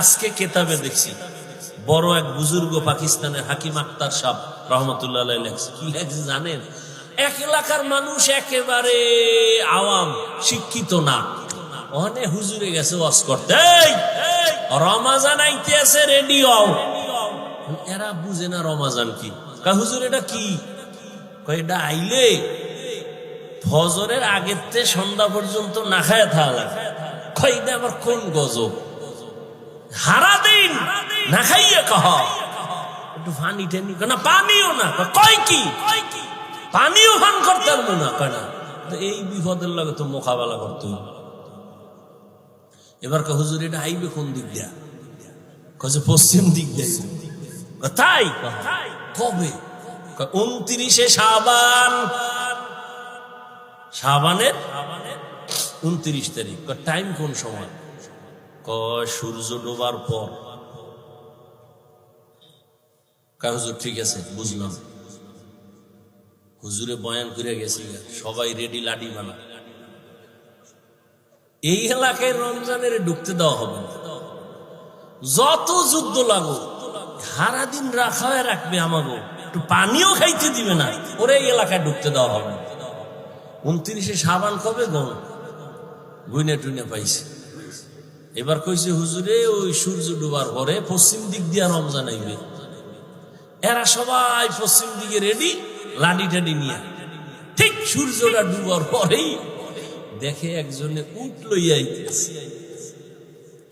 আজকে কেতাবে দেখছি, বড় এক বুজুর্গ পাকিস্তানের হাকিম আক্তার সাহ রহমতুল্লাহ কি লেখছে জানেন? এক এলাকার মানুষ একেবারে আওয়াম, শিক্ষিত না। ওখানে হুজুরে গেছে ওয়াজ করতে রমাজান আইতে আছে রেডি হও। এরা বুঝে না রমাজান কি। হুজুর, এটা কি? এটা আইলে ফজরের আগের সন্ধ্যা পর্যন্ত না খায় থাকা আবার কোন গজব? হারা দিন না খাইয়ে কহ। একটু পানি টানি না পানিও না কয়, কি? পানিও পান করতে পারব না এই বিপদের লাগে তো মোকাবেলা করতে হুজুর এটা আইবে কোন দিক দিয়া? কছে পশ্চিম দিক তাই? কবে? উনত্রিশে সাবান সাবানের উনত্রিশ তারিখ। টাইম কোন সময়? সূর্য ডোবার পর। হুজুর ঠিক আছে, বুঝলাম। হুজুরে বয়ান করে গেছি সবাই রেডি লাডি বানা। এই এলাকায় রমজানের ঢুকতে দেওয়া হবে যত যুদ্ধ লাগো সারাদিন রাখা রাখবে আমাকে একটু পানিও খাইতে দিবে না, ওরে এই এলাকায় ঢুকতে দেওয়া হবে উনত্রিশে সাবান কবে গণ? গুইনে টুইনে পাইছে। এবার কইছে, হুজুরে, ওই সূর্য ডুবার পরে পশ্চিম দিক দিয়া রমজান আইবে। এরা সবাই পশ্চিম দিকে রেডি লাডি টাডি নিয়ে। ঠিক সূর্যটা ডুবার পরেই দেখে একজনে উট লইয়া আইতেছে।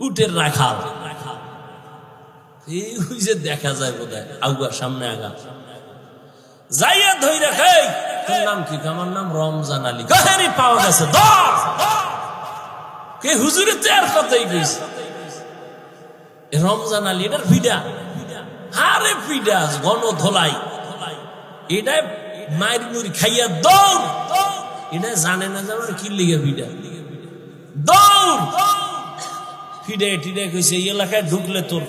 উটের রাখাল। এই ওই যে দেখা যায় বোধ হয় আগুয়া সামনে আগা। যাইয়া ধই রাখাই তোর নাম কি? আমার নাম রমজান আলী। কাহারি পাওয়া গেছে, ধর! কে হুজুরে তো আর কথাই কইছে রমজান আলী, এটার ফিডা হারে ফিডা এটা মায়ের মুড়ি খাইয়া দৌড়। এটা জানে না কি লিগে ফিডা দৌড়। ফিডে টিডে কইছে, এই এলাকায় ঢুকলে তোর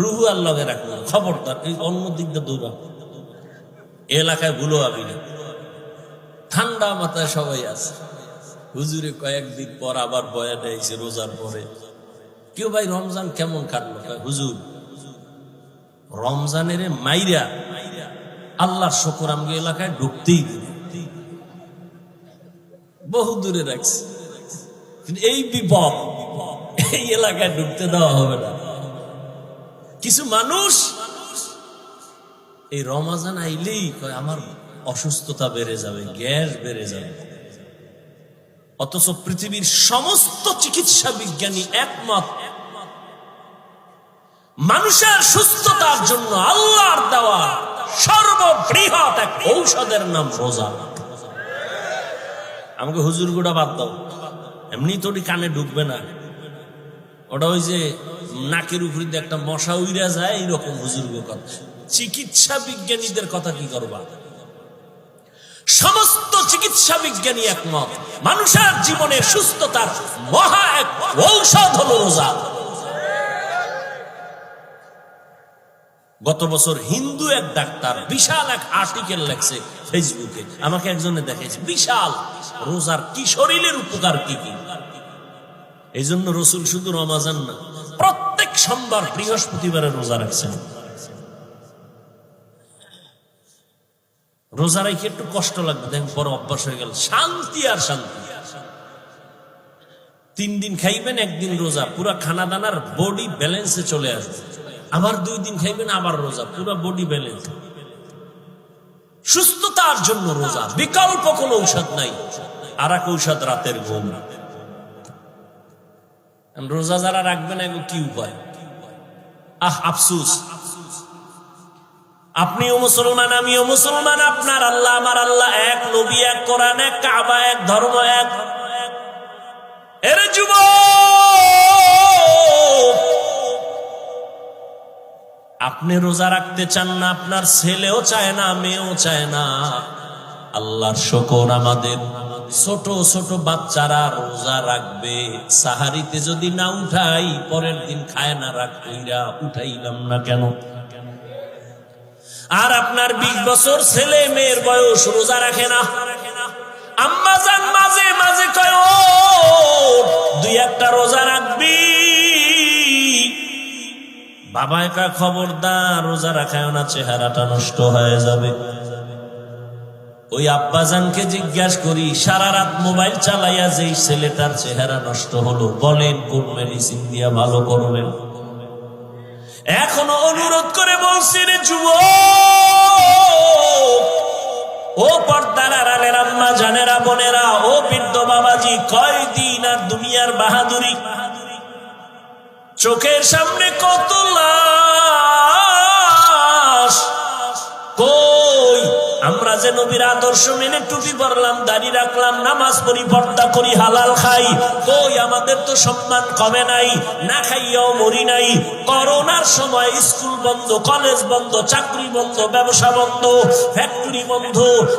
রুহু লগে রাখব। খবরদার, এই অন্য দিক দিয়ে দৌড়া। এলাকায় ভুলো আবি না ঠান্ডা মাথায় সবাই আছে। হুজুরে কয়েকদিন পর আবার বয়া দেয়ছে রোজার পরে। কেউ ভাই রমজান কেমন কাটলো? হুজুর, রমজানের মাইরা আল্লাহর শকর এলাকায় ঢুকতেই বহু দূরে রাখছে। এই বিপদ, এই এলাকায় ঢুকতে দেওয়া হবে না। কিছু মানুষ এই রমাজান আইলেই কয়, আমার অসুস্থতা বেড়ে যাবে, গ্যাস বেড়ে যাবে। অথচ পৃথিবীর সমস্ত চিকিৎসা বিজ্ঞানী একমত। মানুষের সুস্থতার জন্য আল্লাহর দেওয়া সর্ববৃহৎ এক ঔষধের নাম রোজা আমাকে হুজুর গুড়া বাদ দাও। এমনি তো কানে ঢুকবে না। ওটা ওই যে নাকের উপরে একটা মশা উইরা যায়, এইরকম হুজুর কথা। চিকিৎসা বিজ্ঞানীদের কথা কি করবা? সমস্ত চিকিৎসা বিজ্ঞানী একমত। মানুষের জীবনের সুস্থতার মহা এক ঔষধ হলো রোজা। গত বছর হিন্দু এক ডাক্তার বিশাল এক আর্টিকেল লেখছে ফেসবুকে আমাকে একজনে দেখাইছে, বিশাল, রোজার কি শরীরের উপকার কি কি? এই জন্য রসুল শুধু রমাজান না, প্রত্যেক সোমবার বৃহস্পতিবারে রোজা রাখছেন। রোজা রাখি একটু কষ্ট লাগবে। দেখেন পরে অভ্যাস হয়ে গেল। শান্তি আর শান্তি। তিন দিন খাইবেন, একদিন রোজা। পুরা খানা দানার বডি ব্যালেন্সে চলে আসবে। আবার দুই দিন খাইবেন, আবার রোজা। পুরো বডি ব্যালেন্স সুস্থতার জন্য রোজা। বিকল্প কোন ঔষধ নাই। আর এক ঔষধ রাতের ঘুম। রোজা যারা রাখবেন কি উপায়? আহ, আফসুস। আপনিও মুসলমান, আমিও মুসলমান, আপনার আল্লাহ, আমার আল্লাহ, এক নবী, এক কোরআন, এক কাবা, এক ধর্ম, এক এর যুব! আপনি রোজা রাখতে চান না, আপনার ছেলেও চায় না, মেয়েও চায় না। আল্লাহর শকর আমাদের। ছোট ছোট বাচ্চারা রোজা রাখবে। সাহারিতে যদি না উঠাই, পরের দিন খায় না রাখইরা উঠাইলাম না কেন? আর আপনার বিশ বছর ছেলে মেয়ের বয়স রোজা রাখে না। আম্মা যান মাঝে মাঝে কয় দুই একটা রোজা রাখবি? বাবা একা খবরদার, রোজা রাখায় না, চেহারাটা নষ্ট হয়ে যাবে। ওই আব্বাজানকে জিজ্ঞাসা করি, সারা রাত মোবাইল চালাইয়া যেই ছেলেটার চেহারা নষ্ট হলো, বলেন কোন মেডিসিন দিয়া ভালো করবেন? এখনও অনুরোধ করে বলছি রে যুব ও পর্দার আড়ালের আম্মা জানেরা বোনেরা, ও বৃদ্ধ বাবাজি, কয়দিন আর দুনিয়ার বাহাদুরি? চোখের সামনে কত লাশ? আমরা যে নবীর আদর্শ মেনে টুপি পরলাম, দাড়ি রাখলাম, নামাজ পড়ি পর্দা করি, হালাল খাই, কই আমাদের তো সম্মান কমে নাই, না খাইয়াও মরি নাই। করোনার সময় স্কুল বন্ধ, কলেজ বন্ধ, চাকরি বন্ধ, ব্যবসা বন্ধ, ফ্যাক্টরি বন্ধ,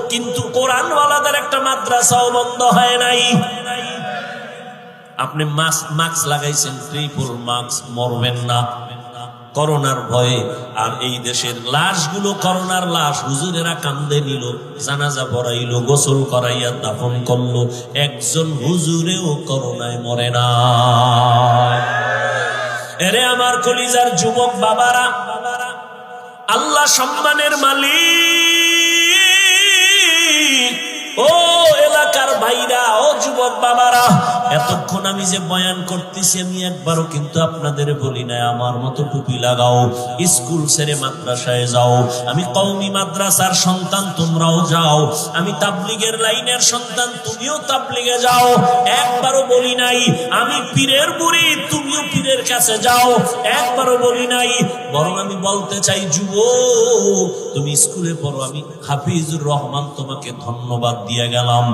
কিন্তু কোরআনওয়ালাদের একটা মাদ্রাসাও বন্ধ হয় নাই। আপনি মাস্ক মাস্ক লাগাইছেন ট্রিপল মাস্ক মরবেন না। করোনার ভয়ে। আর এই দেশের লাশগুলো করোনার লাশ, হুজুরেরা কান্দে নিল, জানাজা পড়াইলো, গোসল করাইয়া দাফন করল। একজন হুজুরেও করোনায় মরে না। এরে আমার কলিজার যুবক বাবারা, আল্লাহ সম্মানের মালিক। ও এলাকার ভাইরা, ও যুবক বাবারা, এতক্ষণ আমি যে বয়ান করতেছি, আমি একবারও কিন্তু আপনাদের বলি না আমার মতো টুপি লাগাও, স্কুল ছেড়ে মাদ্রাসায় যাও, আমি কওমি মাদ্রাসার সন্তান, তোমরাও যাও, আমি তাবলিগের লাইনের সন্তান, তুমিও তাবলিগে যাও, একবারও বলি নাই, আমি পীরের বুড়ি, তুমিও পীরের কাছে যাও, একবারও বলি নাই, বরং আমি বলতে চাই যুব তুমি স্কুলে পড়ো, আমি হাফিজুর রহমান তোমাকে ধন্যবাদ দিয়ে গেলাম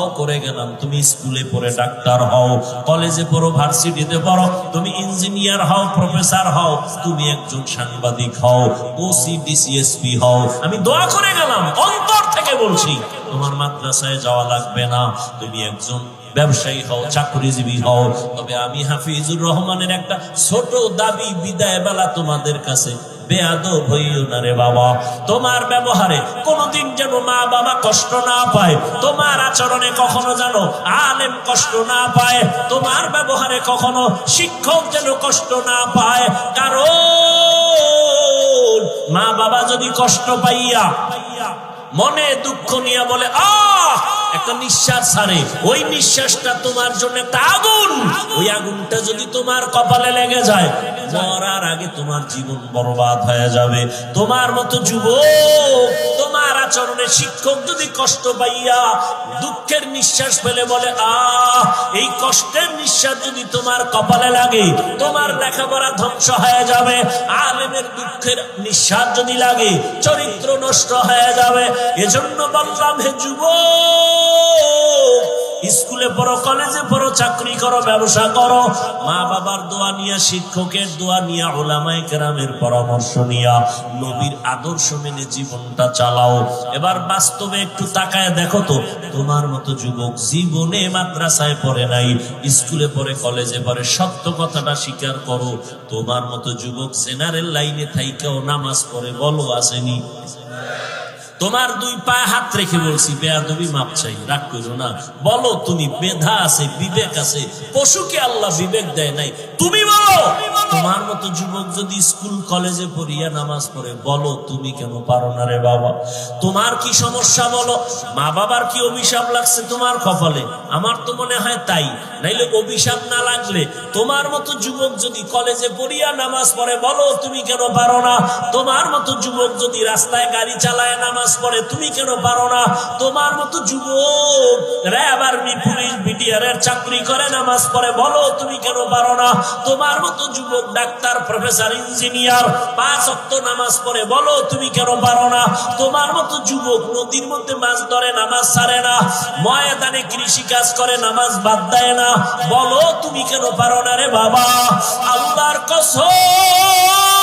দোয়াও করে গেলাম। তুমি স্কুলে পড়ে ডাক্তার হও, কলেজে পড়ো, ভার্সিটিতে পড়ো, তুমি ইঞ্জিনিয়ার হও, প্রফেসর হও, তুমি একজন সাংবাদিক হও ওসি ডিসিএসপি হও। আমি দোয়া করে গেলাম, অন্তর থেকে বলছি, তোমার মাদ্রাসায় যাওয়া লাগবে না। তুমি একজন ব্যবসায়ী হও, চাকরিজীবী হও। তবে আমি হাফিজুর রহমানের একটা ছোট দাবি বিদায় বেলা তোমাদের কাছে বেয়াদব হইও না রে বাবা। তোমার ব্যবহারে কোনোদিন যেন মা বাবা কষ্ট না পায়। তোমার আচরণে কখনো যেন আলেম কষ্ট না পায়। তোমার ব্যবহারে কখনো শিক্ষক যেন কষ্ট না পায়। কারণ মা বাবা যদি কষ্ট পাইয়া মনে দুঃখ নিয়ে বলে, আহ ওই নিঃশ্বাসটা তোমার জন্য একটা আগুনটা যদি তোমার কপালে লেগে যায় তোমার জীবন বরবাদ হয়ে যাবে। তোমার মতো যুবক, তোমার আচরণে শিক্ষক যদি কষ্ট পাইয়া দুঃখের নিঃশ্বাস ফেলে বলে, আহ, এই কষ্টের নিঃশ্বাস যদি তোমার কপালে লাগে, তোমার লেখাপড়া ধ্বংস হয়ে যাবে। আলেমের দুঃখের নিঃশ্বাস যদি লাগে, চরিত্র নষ্ট হয়ে যাবে। এজন্য বললাম, হে যুবক স্কুলে পড়ো, কলেজে পড়ো, চাকরি করো, ব্যবসা করো। মা বাবার দোয়া নিয়া, শিক্ষকের দোয়া নিয়া, ওলামায় কেরামের পরামর্শ নিয়া, নবীর আদর্শ মেনে জীবনটা চালাও। এবার বাস্তবে একটু তাকায় দেখো তো, তোমার মতো যুবক জীবনে মাদ্রাসায় পড়ে নাই, স্কুলে পড়ে, কলেজে পড়ে সত্য কথাটা স্বীকার করো, তোমার মতো যুবক জেনারেল লাইনে থাইকেও নামাজ পড়ে, বলো আসেনি। তোমার দুই পায়ে হাত রেখে বলছি বেয়াদবি মাপ চাই, রাগ করো না। বলো তুমি, মেধা আছে, বিবেক আছে, পশুকে আল্লাহ বিবেক দেয় নাই। তুমি বলো তোমার মতো যুবক যদি স্কুল, কলেজে পড়িয়া নামাজ পড়ে, বলো, তুমি কেন পারো না রে বাবা? তোমার কি সমস্যা বলো? মা বাবার কি অভিশাপ লাগছে তোমার কপালে? আমার তো মনে হয় তাই। নাইলে অভিশাপ না লাগলে তোমার মতো যুবক যদি কলেজে পড়িয়া নামাজ পড়ে, বলো, তুমি কেন পারো না? তোমার মতো যুবক যদি রাস্তায় গাড়ি চালায় নামাজ পড়ে, তুমি কেন পারো না? তোমার মতো যুবক র্যাব আর্মি, পুলিশ বিটিআর চাকরি করে নামাজ পড়ে, বলো, তুমি কেন পারো না? তোমার মতো যুবক ডাক্তার, প্রফেসর, ইঞ্জিনিয়ার, পাঁচ অক্ত নামাজ পড়ে, বলো, তুমি কেন পারো না? তোমার মতো যুবক নদীর মধ্যে মাছ ধরে, নামাজ ছাড়ে না। ময়দানে কৃষি কাজ করে, নামাজ বাদ দেয় না। বলো, তুমি কেন পারো না রে বাবা? আল্লাহর কসম!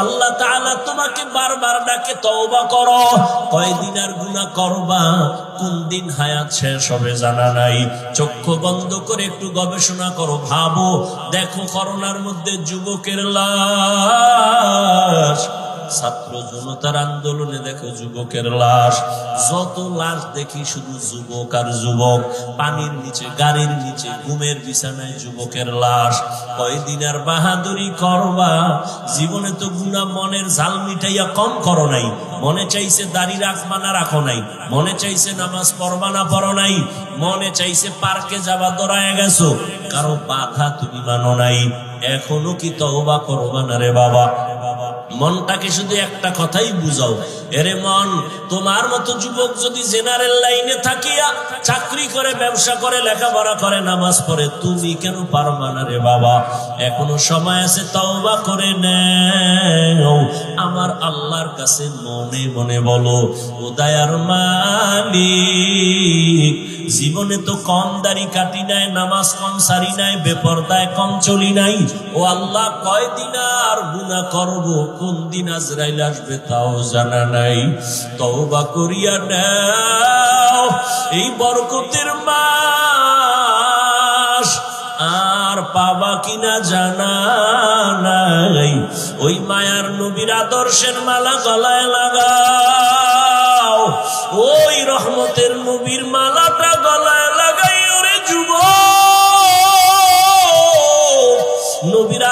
আল্লাহ তাআলা তোমাকে বারবার ডাকে, তওবা করো। কয়দিন আর গুনাহ করবা? কোন দিন হায়াত শেষ হবে জানা নাই। চক্ষু বন্ধ করে একটু গবেষণা করো, ভাবো। দেখো করোনার মধ্যে যুবকের লাশ। ছাত্র জনতার আন্দোলনে দেখো যুবকের লাশ। যত লাশ দেখি শুধু যুবক আর যুবক। পানির নিচে, গাড়ির নিচে, ঘুমের বিছানায় যুবকের লাশ। কয়দিন আর বাহাদুরি করবা? জীবনে তো গুণা মনের ঝাল মিটাইয়া কম করো নাই। মনে চাইছে দাড়ি রাখবা না রাখো নাই। মনে চাইছে নামাজ পড়বা না পড়ো নাই। মনে চাইছে পার্কে যাবা দৌড়ায় গেছো। কারও বাধা তুমি মানো নাই। এখনও কি তওবা করবা না রে বাবা? মনটাকে শুধু একটা কথাই বুঝাও। এরে মন, তোমার মতো যুবক যদি জেনারেল লাইনে থাকিয়া চাকরি করে, ব্যবসা করে, লেখাপড়া করে, নামাজ পড়ে, তুমি কেন পারবা না রে বাবা? এখনও সময় আছে, তওবা করে নেও। আমার আল্লাহর কাছে মনে মনে বলো, ও দয়ার মালিক, জীবনে তো কম দাড়ি কাটি নাই, নামাজ কম সারি নাই, বেপরদায় কম চলি নাই। ও আল্লাহ, কয়দিন আর গুনাহ করব? কোন দিন আজরাইল আসবে তাও জানা নাই। তওবা করিয়া নাও, এই বরকতের মাস। আর পাবা কিনা জানা নাই। ওই মায়ার নবীর আদর্শের মালা গলায় লাগাও। ওই রহমতের নবীর মালাটা গলায়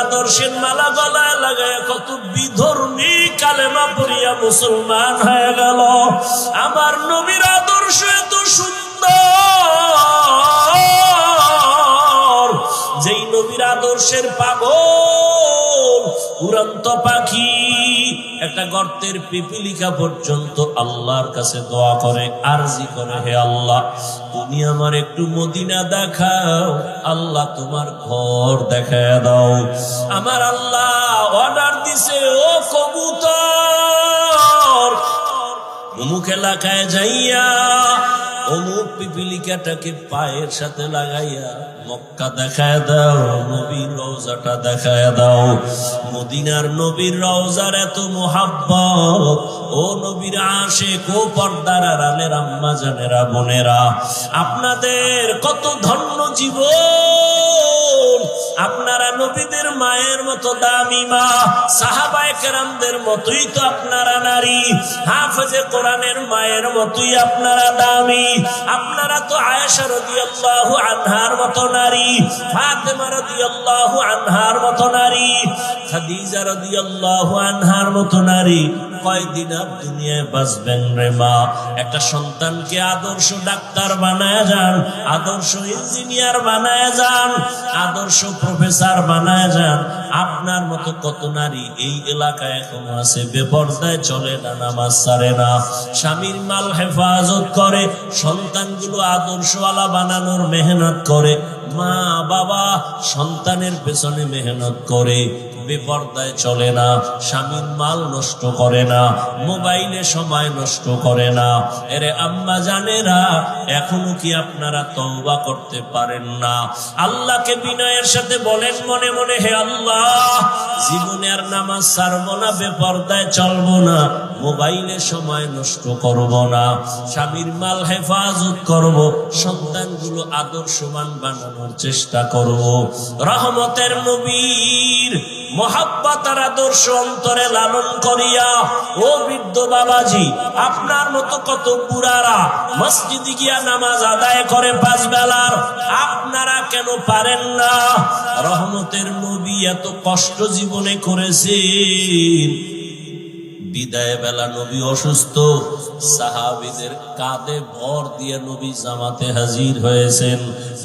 আদর্শের মালা গলায় লাগায় কত বিধর্মী কালেমা পড়িয়া মুসলমান হয়ে গেল। আমার নবীর আদর্শ এত সুন্দর। যেই নবীর আদর্শের পাগল উড়ন্ত পাখি, একটা গর্তের পিপিলিকা পর্যন্ত আল্লাহর কাছে দোয়া করে, আরজি করে, হে আল্লাহ, তুমি আমার একটু মদিনা দেখাও, আল্লাহ তোমার ঘর দেখা দাও। আমার আল্লাহ অর্ডার দিছে, ও কবুতর, অমুক এলাকায় যাইয়া অমুক পিপিলিকাটাকে পায়ের সাথে লাগাইয়া মক্কা দেখায় দাও, নবীর রওজাটা দেখায় দাও। মদিনার নবীর রওজার এত মোহাব্বত। ও নবীর আসে কো পর্দার আড়ালের আম্মা জানেরা বোনেরা, আপনাদের কত ধন্য জীবন। আপনারা নবীদের মায়ের মতো দামি মা, সাহাবায়ে কেরামদের মতোই তো আপনারা নারী। হাফেজে কোরআনের মায়ের মতোই আপনারা দামি। আপনারা তো আয়েশা রাদিয়াল্লাহু আনহার মতো নারী, ফাতেমা রাদিয়াল্লাহু আনহার মতো নারী, খাদিজা রাদিয়াল্লাহু আনহার মতো নারী। কয়দিন আর দুনিয়ায় বাঁচবেন রে মা? একটা সন্তানকে আদর্শ ডাক্তার বানায় যান, আদর্শ ইঞ্জিনিয়ার বানায় যান, আদর্শ প্রফেসর বানায় যান। আপনার মতো কত নারী এই এলাকায় এখনও আছে? বেপর্দায় চলে না, নামাজ সারে না। স্বামীর মাল হেফাজত করে, সন্তানগুলো আদর্শওয়ালা বানানোর মেহনত করে। মা, বাবা সন্তানের পেছনে মেহনত করে। বেপর্দায় চলে না, স্বামীর মাল নষ্ট করে না, মোবাইলে সময় নষ্ট করে না। এরে আম্মা জানেরা, এখনও কি আপনারা তওবা করতে পারেন না? আল্লাহকে বিনয়ের সাথে বলেন মনে মনে, হে আল্লাহ, জীবনে আর নামাজ ছাড়বো না, বেপর্দায় চলবো না, মোবাইলে সময় নষ্ট করব না। স্বামীর মাল হেফাজত করব, সন্তানগুলো আদর্শবান বানানোর চেষ্টা করব। রহমতের নবীর মহাব্বাতার আদর্শ অন্তরে লালন করিয়া, ও বৃদ্ধ বাবাজি, আপনার মতো কত বুড়ারা মসজিদ গিয়া নামাজ আদায় করে পাঁচ বেলার, আপনারা কেন পারেন না? রহমতের নবী এত কষ্ট জীবনে করেছেন। বিদায় বেলা নবী অসুস্থ। সাহাবিদের কাঁধে ভর দিয়ে নবী জামাতে হাজির হয়েছেন।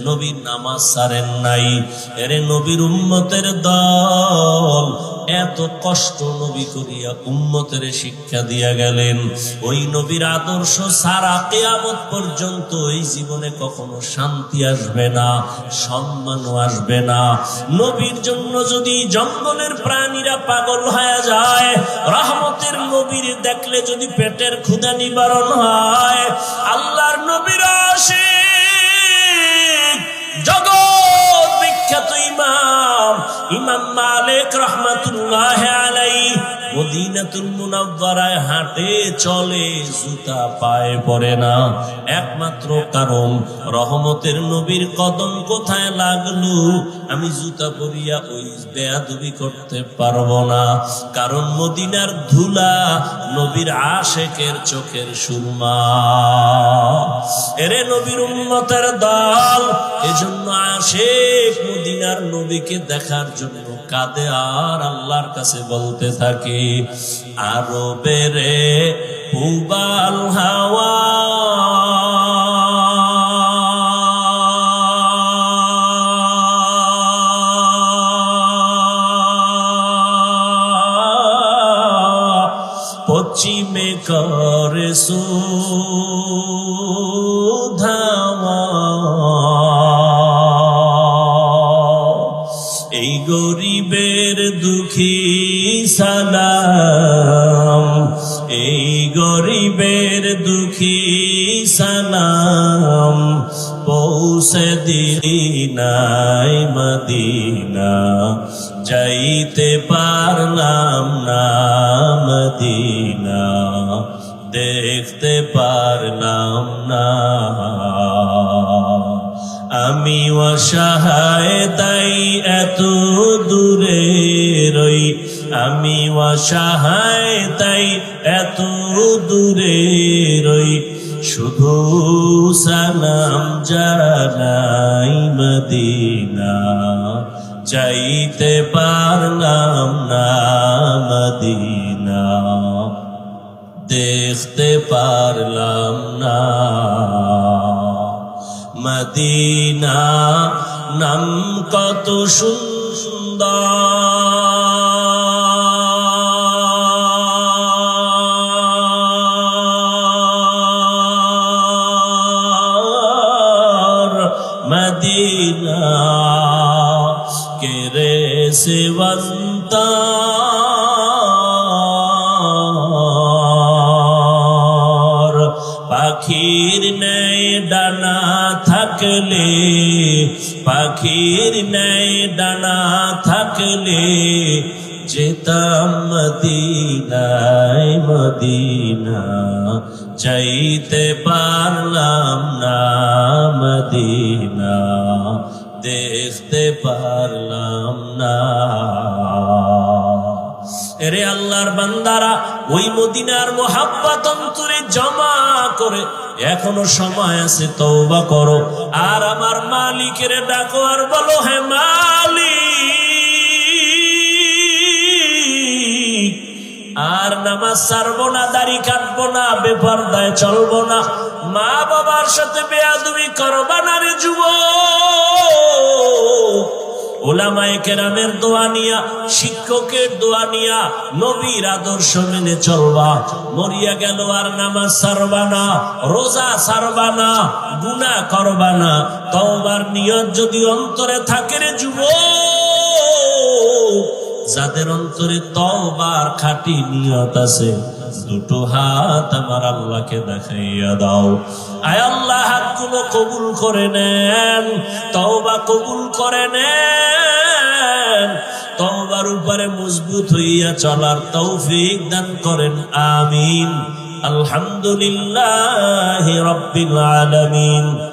নবীর নামাজ সারেন নাই। এরে নবীর উম্মতের দল এত কষ্ট নবী করিয়া উম্মতের শিক্ষা দিয়া গেলেন। ওই নবীর আদর্শ সারা কেয়ামত পর্যন্ত এই জীবনে কখনো শান্তি আসবে না, সম্মানও আসবে না। নবীর জন্য যদি জঙ্গলের প্রাণীরা পাগল হয়ে যায়, রহমতের নবীর দেখলে যদি পেটের ক্ষুদা নিবারণ হয়, আল্লাহর নবীর আসে জগৎ বিখ্যাত ইমাম। ইমাম মালিক রহমাতুল্লাহ মদিনাতুল মুনাওয়ারায় হাঁটে চলে, জুতা পায়ে পড়ে না। একমাত্র কারণ, রহমতের নবীর কদম কোথায় লাগল? আমি জুতা পরিয়া ওই বেয়াদবি করতে পারব না। কারণ মদিনার ধুলা নবীর আশেকের চোখের সুরমা। এরে নবীর উন্মতের দল, এজন্য আশেক মদিনার নবীকে দেখার জন্য কাঁদে আর আল্লাহর কাছে বলতে থাকে আরও বেরে পুবাল হাওয়া। পশ্চিমে করে সুধামা সালাম। এই গরিবের দুঃখী সালাম। পৌঁছে দিনাই মদিনা। যাইতে পারলাম না মদিনা। দেখতে পারলাম না। আমি অসহায়, তাই এত দূরে অসহায়, তাই এত দূরে রই। শুধু সালাম জানাই মদিনা, চাইতে পারলাম না মদিনা। দেখতে পারলাম না মদিনা, নাম কত সুন্দর। সেবন্তা পাখির নেই ডানা থাকলে, পাখির নেই ডানা থাকলে যেতাম মদিনায় মদিনা চাইতে পারলাম না মদিনা। দেখতে পারলাম না। এরে আল্লাহর বান্দারা, ওই মদিনার মোহাম্মত অন্তরে জমা করে, এখনও সময় আছে তৌবা করো। আর আমার মালিকের ডাকো আর বলো, হে মালিক আর নামাজ ছাড়বো না, দাড়ি কাটবো না, বেপরদায় চলবো না। মা বাবার সাথে বেয়াদুমি করবা না রে যুবক। ওলামায়ে কেরামের দোয়া নিয়া, শিক্ষকের দোয়া নিয়া, নবীর আদর্শ মেনে চলবা। মরিয়া গেল আর নামাজ সারবা না, রোজা সারবা না, গুনাহ করবা না। তওবার নিয়ত যদি অন্তরে থাকে রে যুবক যাদের অন্তরে তওবার খাঁটি নিয়ত আছে, দুটো হাত আমার আল্লাহকে দেখাইয়া দাও। আয় আল্লাহ, হাতগুলো কবুল করে নেন, তওবা কবুল করে নেন। তওবার উপরে মজবুত হইয়া চলার তৌফিক দান করেন, আমিন। আলহামদুলিল্লাহ রব্বিল আলামিন।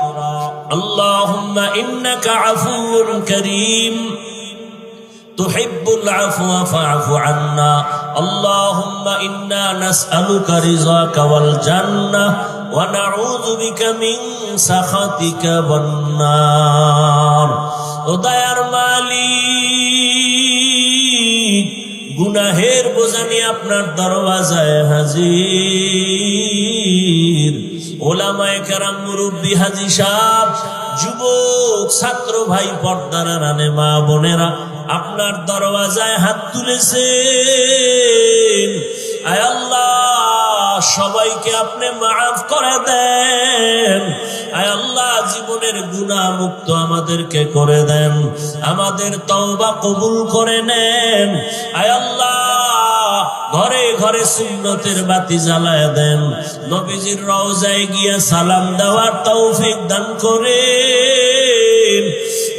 اللهم إنك عفو كريم تحب العفو فاعف عنا اللهم إنا نسألك رضاك والجنة ونعوذ بك من سخطك والنار উদয়ার মালিক গুনাহের বোঝানি আপনার দরওয়াজায় হাজির ওলামায়ে কেরাম মুরব্বী হাজি সাহ যুবক, ছাত্র ভাই, পর্দারা রানে মা বোনেরা, আপনার দরওয়াজায় হাত তুলেছে আল্লাহ, সবাইকে আপনি মাফ করে দেন। আল্লাহ, জীবনের গুণা মুক্ত আমাদেরকে করে দেন। আমাদের তওবা কবুল করে নেন। আল্লাহ ঘরে ঘরে সুন্নতের বাতি জ্বালায় দেন। নবীজির রওজায় গিয়া সালাম দেওয়ার তৌফিক দান করে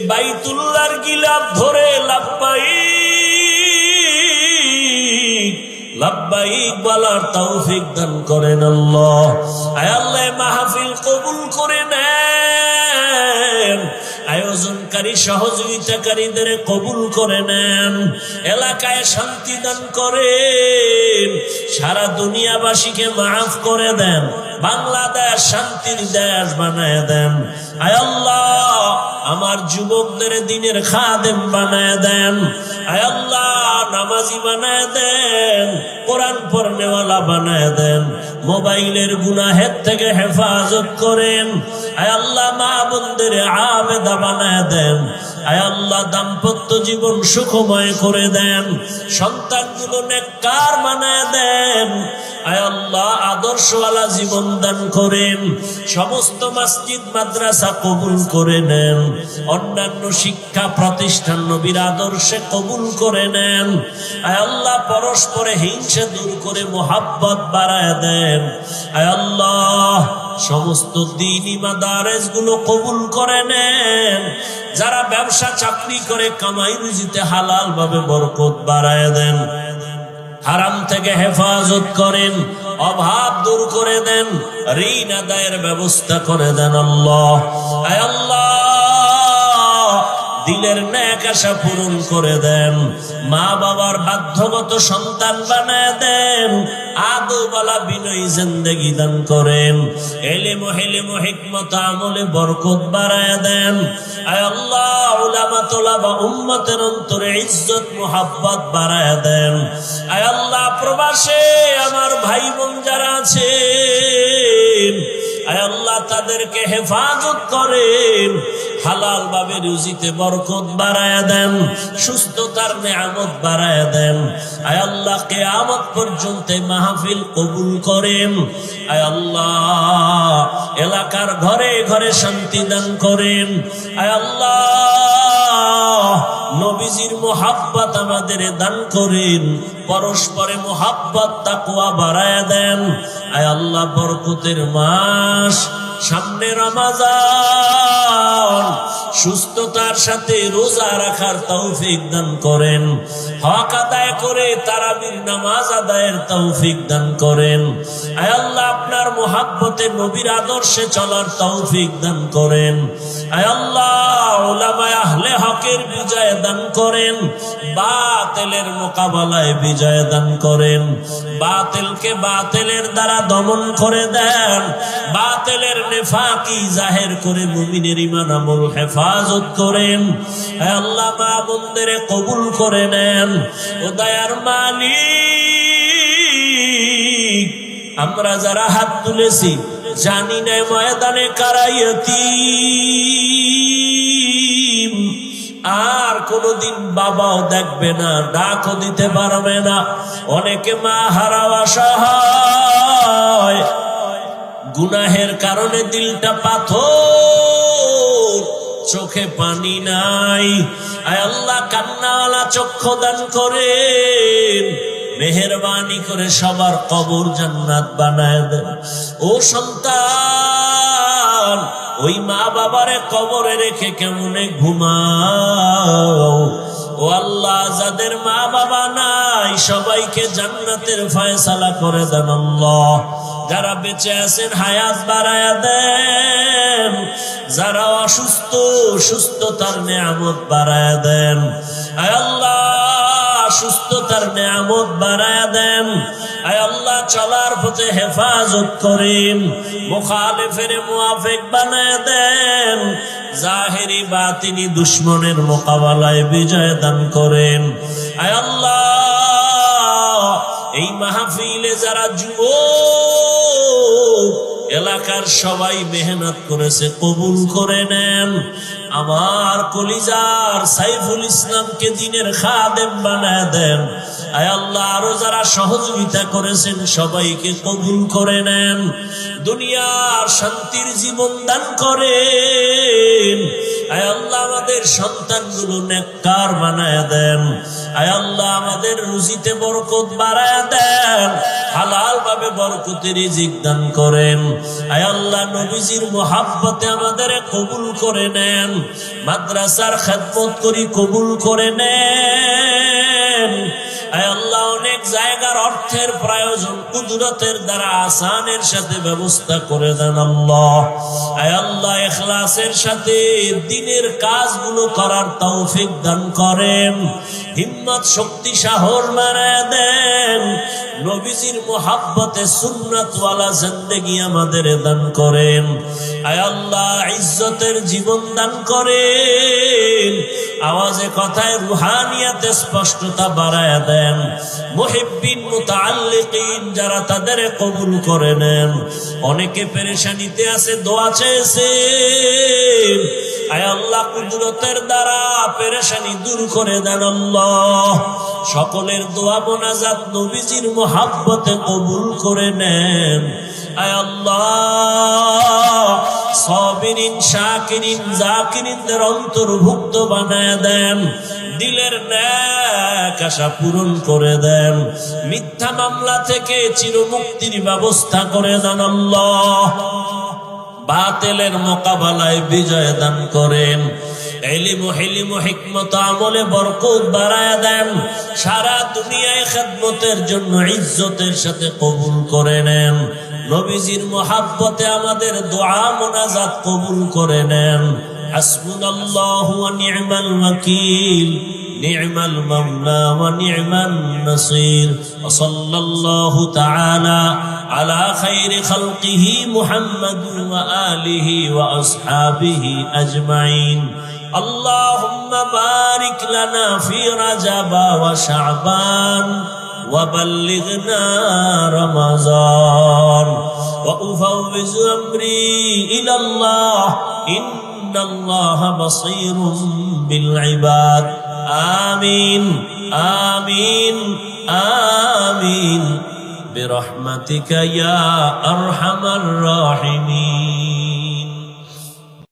বাইতুল্লাহর গিলাপ ধরে লাভবাই লাভবাইক বলার তৌফিক দান করেন আল্লাহ। আয় আল্লাহ মাহফিল কবুল করে নেন। আয়োজনকারী সহযোগিতাকারীদের কবুল করে নেন, এলাকায় শান্তি দান করেন, সারা দুনিয়াবাসীকে মাফ করে দেন, বাংলাদেশ শান্তির দেশ বানায় দেন। আয় আল্লাহ, আমার যুবকদের দিনের খাদেম বানায় দেন। আয় আল্লাহ, নামাজি বানায় দেন, কোরআন পড়নেওয়ালা বানায় দেন, মোবাইলের গুনাহের থেকে হেফাজত করেন। আয় আল্লাহ, মা বোনদের আবেদা বানায় দেন আয় আল্লাহ দাম্পত্য জীবন সুখময় করে দেন, সন্তানগুলো নেককার বানায় দেন। আল্লাহ আদর্শওয়ালা জীবন দান করেন, সমস্ত মসজিদ, মাদ্রাসা কবুল করে নেন, অন্যান্য শিক্ষা প্রতিষ্ঠান নবীর আদর্শে কবুল করে নেন। আয় আল্লাহ পরস্পরে হিংসা দূর করে মোহাব্বত বাড়ায় দেন। আল্লাহ সমস্ত দিনই মাদারেসগুলো কবুল করে নেন, যারা ব্যবসা চাকরি করে কামাই রুজিতে হালাল ভাবে বরকত বাড়ায় দেন। হারাম থেকে হেফাজত করেন, অভাব দূর করে দেন, ঋণ আদায়ের ব্যবস্থা করে দেন আল্লাহ। আল্লাহ দিলের ন্যাক আশা পূরণ করে দেন। মা বাবার বাধ্যগত সন্তান বানায় দেন। আদোবালা বিনয়ী জিন্দগি দান করেন। এলে মহেলে মহিকমত আমলে বরকত বাড়ায় দেন। আল্লাহ অন্তরে মোহাব্বত বাড়ায় দেন। আয় আল্লাহ, প্রবাসে আমার ভাই বোন যারা আয় আল্লাহ তাদেরকে হেফাজত করেন। হালাল ভাবে রুজিতে বরকত বাড়ায় দেন, সুস্থতার নেয়ামত বাড়ায় দেন। আয় আল্লাহ কেয়ামত পর্যন্ত মাহফিল কবুল করেন। আয় আল্লাহ এলাকার ঘরে ঘরে শান্তি দান করেন। আয় নবীজির মোহাব্বত আমাদের দান করেন, পরস্পরে মোহাব্বত তাকুয়া বাড়ায় দেন। আয় আল্লাহ বরকতের মাস, সামনে রমাজান। সুস্থতার সাথে রোজা রাখার তৌফিক দান করেন। হক আদায় করে তারাবির নামাজ আদায়ের তৌফিক দান করেন। আয়াল্লাহ আপনার মোহাব্বতে নবীর আদর্শে চলার তৌফিক দান করেন। আয় আল্লাহ, ওলামায় আহলে হকের বিজয় দান করেন। মোকাবেলায় বিজয় দান করেন। দ্বারা দমন করে দেন। জাহের করে মুমিনের ইমান আমল হেফাজত করেন। আল্লাহ মা বন্দের কবুল করে নেন। ও দয়ার মালিক, আমরা যারা হাত তুলেছি, জানি না ময়দানে কারাইয়াতি আর কোনদিন বাবাও দেখবে না, ডাকও দিতে পারবে না। অনেকে মা হারাওয়া সহায় গুনাহের কারণে দিলটা পাথর। চোখে পানি নাই। আয় আল্লাহ কান্নাওয়ালা চক্ষু দান করেন। মেহরবানি করে সবার কবর জান্নাত বানায় দেন ও সন্তান, ওই মা বাবারে কবরে রেখে কেমনে ঘুমাও? ও আল্লাহ, যাদের মা বাবা নাই, সবাইকে জান্নাতের ফয়সালা করে দেন আল্লাহ। যারা বেঁচে আছেন, হায়াত বাড়ায়া দেন। যারা অসুস্থ, সুস্থতার নেয়ামত বাড়ায়া দেন। আল্লাহ সুস্থতার নেয়ামত বাড়ায়া দেন। আয় আল্লাহ, চলার পথে হেফাজত করেন মুখালেফের মুআফিক বানায় দেন। জাহেরি বাতিনি দুশ্মনের মোকাবেলায় বিজয় দান করেন। আয় আল্লাহ, এই মাহফিলে যারা যুবক, এলাকার সবাই মেহনত করেছে, কবুল করে নেন। আমার কলিজার সাইফুল ইসলামকে দিনের খাদেম বানায় দেন। আয় আল্লাহ, আরও যারা সহযোগিতা করেছেন, সবাইকে কবুল করে নেন। দুনিয়ার শান্তির জীবন দান করেন। আয় আল্লাহ, আমাদের সন্তানগুলো নেককার বানায় দেন। আয় আল্লাহ, আমাদের রুজিতে বরকত বাড়ায় দেন। হালাল ভাবে বরকতের রিজিক দান করেন। আয় আল্লাহ, নবীজির মোহাব্বতে আমাদের কবুল করে নেন। মাদ্রাসার খেদমত করি কবুল করে নেন। আল্লাহ, অনেক জায়গার অর্থের প্রয়োজন, কুদরতের দ্বারা আসানের সাথে ব্যবস্থা করে দেন আল্লাহ। আল্লাহ এখলাসের সাথে দিনের কাজগুলো করার তৌফিক দান করেন। হিম্মত, শক্তি, সাহস বানায় দেন। নবীজির মোহাব্বতে সুন্নাতওয়ালা জিন্দেগি আমাদের দান করেন। আয় আল্লাহ, ইজ্জতের জীবন দান করেন। আওয়াজে কথায় রুহানিয়াতে স্পষ্টতা বাড়ায় দেন। মুহিব্বিন, মুতাআল্লিকিন যারা তাদের কবুল করে নেন। অনেকে পেরেশানিতে আছে, দোয়া চেয়েছে আয় আল্লাহ, কুদরতের দ্বারা পেরেশানি দূর করে দেন আল্লাহ। সকলের দোয়া মোনাজাত নবীজির মোহাব্বতে কবুল করে নেন। আয় শাকিরিন জাকিরিনদের অন্তর্ভুক্ত বানায় দেন। দিলের ন্যাক আশা পূরণ করে দেন। মিথ্যা মামলা থেকে চিরমুক্তির ব্যবস্থা করে দেন আল্লাহ। বাতেলের মোকাবেলায় বিজয় দান করেন। এলিমু হেলিমু হিকমত আমলে বরকত বাড়ায় দেন। সারা দুনিয়ায় খেদমতের জন্য ইজ্জতের সাথে কবুল করে নেন। নবীজির মোহাব্বতে আমাদের দোয়া মোনাজাত কবুল করে নেন হাসবুনাল্লাহু ওয়া নি'মাল ওয়াকিল نعم المولى ونعم النصير وصلى الله تعالى على خير خلقه محمد وآله وأصحابه أجمعين اللهم بارك لنا في رجب وشعبان وبلغنا رمضان. وأفوز أمري إلى الله. إن الله بصير بالعباد. آمين. آمين. آمين. برحمتك يا أرحم الراحمين.